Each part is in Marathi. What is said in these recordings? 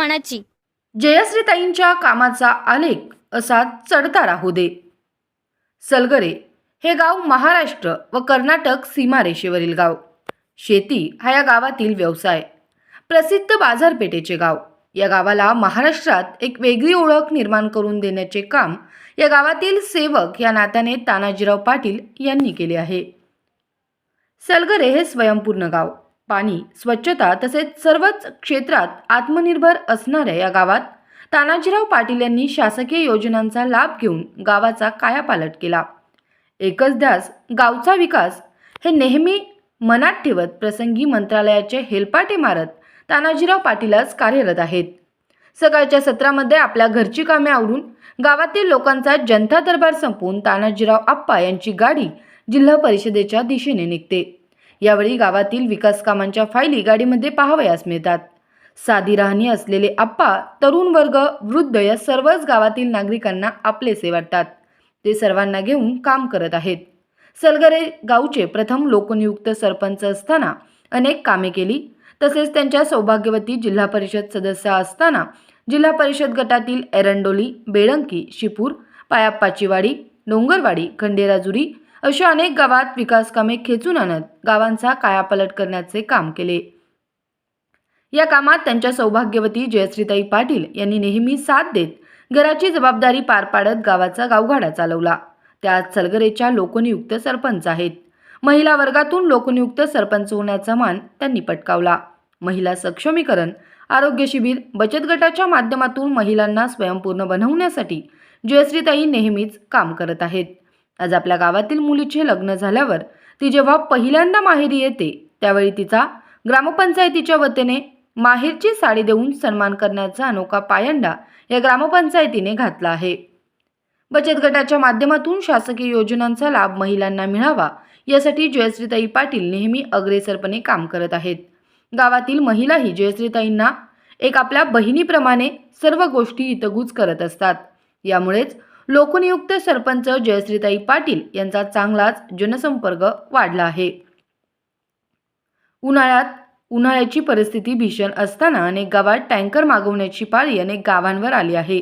मनाची. जयश्रीताईंच्या कामाचा आलेख असा चढता राहू दे. सलगरे हे गाव महाराष्ट्र व कर्नाटक सीमारेषेवरील गाव. शेती हा या गावातील व्यवसाय. प्रसिद्ध बाजारपेठेचे गाव. या गावाला महाराष्ट्रात एक वेगळी ओळख निर्माण करून देण्याचे काम या गावातील सेवक या नात्याने तानाजीराव पाटील यांनी केले आहे. सलगरे हे स्वयंपूर्ण गाव. पाणी स्वच्छता तसेच सर्वच क्षेत्रात आत्मनिर्भर असणाऱ्या या गावात तानाजीराव पाटील यांनी शासकीय योजनांचा लाभ घेऊन गावाचा कायापालट केला. एकच ध्यास गावचा विकास हे नेहमी मनात ठेवत प्रसंगी मंत्रालयाचे हेलपाटे मारत तानाजीराव पाटीलच कार्यरत आहेत. सकाळच्या सत्रामध्ये आपल्या घरची कामे आवरून गावातील लोकांचा जनता दरबार संपवून तानाजीराव आप्पा यांची गाडी जिल्हा परिषदेच्या दिशेने निघते. यावेळी गावातील विकास कामांच्या फायली गाडीमध्ये पाहावयास मिळतात. साधी राहणी असलेले आप्पा तरुण वर्ग वृद्ध या सर्वच गावातील नागरिकांना आपलेसे वाटतात ते सर्वांना घेऊन काम करत आहेत. सलगरे गावचे प्रथम लोकनियुक्त सरपंच असताना अनेक कामे केली. तसेच त्यांच्या सौभाग्यवती जिल्हा परिषद सदस्य असताना जिल्हा परिषद गटातील एरंडोली बेळंकी शिपूर पायाप्पाचीवाडी डोंगरवाडी खंडेराजुरी अशा अनेक गावात विकास कामे खेचून आणत गावांचा कायापालट करण्याचे काम केले. या कामात त्यांच्या सौभाग्यवती जयश्रीताई पाटील यांनी नेहमी साथ देत घराची जबाबदारी पार पाडत गावाचा गावगाडा चालवला. त्यात सलगरेच्या लोकनियुक्त सरपंच आहेत. महिला वर्गातून लोकनियुक्त सरपंच होण्याचा मान त्यांनी पटकावला. महिला सक्षमीकरण आरोग्य शिबिर बचत गटाच्या माध्यमातून महिलांना स्वयंपूर्ण बनवण्यासाठी जयश्रीताई नेहमीच काम करत आहेत. आज आपल्या गावातील मुलीचे लग्न झाल्यावर ती जेव्हा पहिल्यांदा माहेरी येते त्यावेळी तिचा ग्रामपंचायतीच्या वतीने माहेरची साडी देऊन सन्मान करण्याचा अनोखा पायंडा या ग्रामपंचायतीने घातला आहे. बचत गटाच्या माध्यमातून शासकीय योजनांचा लाभ महिलांना मिळावा यासाठी जयश्रीताई पाटील नेहमी अग्रेसरपणे काम करत आहेत. गावातील महिलाही जयश्रीताईंना एक आपल्या बहिणीप्रमाणे सर्व गोष्टी हितगुज करत असतात. यामुळेच लोकनियुक्त सरपंच जयश्रीताई पाटील यांचा चांगलाच जनसंपर्क वाढला आहे. उन्हाळ्यात उन्हाळ्याची परिस्थिती भीषण असताना अनेक गावात टँकर मागवण्याची पाळी अनेक गावांवर आली आहे.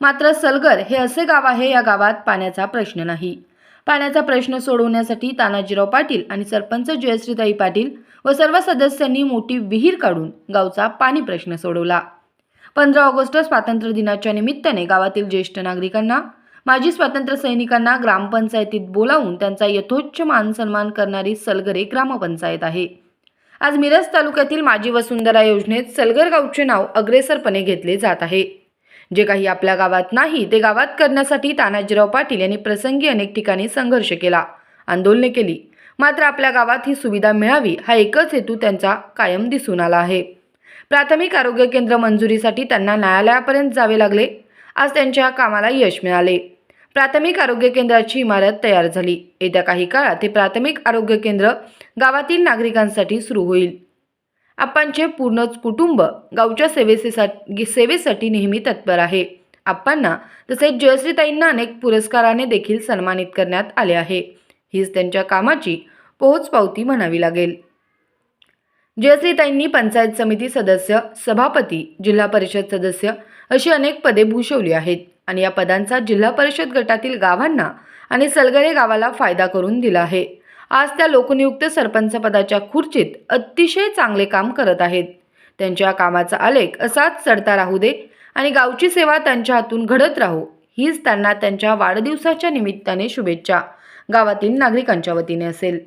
मात्र सलगर हे असे गाव आहे या गावात पाण्याचा प्रश्न नाही. पाण्याचा प्रश्न सोडवण्यासाठी तानाजीराव पाटील आणि सरपंच जयश्रीताई पाटील व सर्व सदस्यांनी मोठी विहीर काढून गावचा पाणी प्रश्न सोडवला. पंधरा ऑगस्ट स्वातंत्र्य दिनाच्या निमित्ताने गावातील ज्येष्ठ नागरिकांना माजी स्वातंत्र्य सैनिकांना ग्रामपंचायतीत बोलावून त्यांचा यथोच्च मान सन्मान करणारी सलगरे ग्रामपंचायत आहे. आज मिरज तालुक्यातील माजी वसुंधरा योजनेत सलगर गावचे नाव अग्रेसरपणे घेतले जात आहे. जे काही आपल्या गावात नाही ते गावात करण्यासाठी तानाजीराव पाटील यांनी प्रसंगी अनेक ठिकाणी संघर्ष केला आंदोलने केली. मात्र आपल्या गावात ही सुविधा मिळावी हा एकच हेतू त्यांचा कायम दिसून आला आहे. प्राथमिक आरोग्य केंद्र मंजुरीसाठी त्यांना न्यायालयापर्यंत जावे लागले. आज त्यांच्या कामाला यश मिळाले. प्राथमिक आरोग्य केंद्राची इमारत तयार झाली. येत्या काही काळात हे प्राथमिक आरोग्य केंद्र गावातील नागरिकांसाठी सुरू होईल. आप्पांचे पूर्णच कुटुंब गावच्या सेवेसाठी सेवेसाठी नेहमी तत्पर आहे. आप्पांना तसेच जयश्रीताईंना अनेक पुरस्काराने देखील सन्मानित करण्यात आले आहे. हीच त्यांच्या कामाची पोहोचपावती म्हणावी लागेल. जयश्रीताईंनी पंचायत समिती सदस्य सभापती जिल्हा परिषद सदस्य अशी अनेक पदे भूषवली आहेत आणि या पदांचा जिल्हा परिषद गटातील गावांना आणि सलगरे गावाला फायदा करून दिला आहे. आज त्या लोकनियुक्त सरपंच पदाच्या खुर्चीत अतिशय चांगले काम करत आहेत. त्यांच्या कामाचा आलेख असाच चढता राहू दे आणि गावची सेवा त्यांच्या हातून घडत राहू हीच त्यांना त्यांच्या वाढदिवसाच्या निमित्ताने शुभेच्छा गावातील नागरिकांच्या वतीने असेल.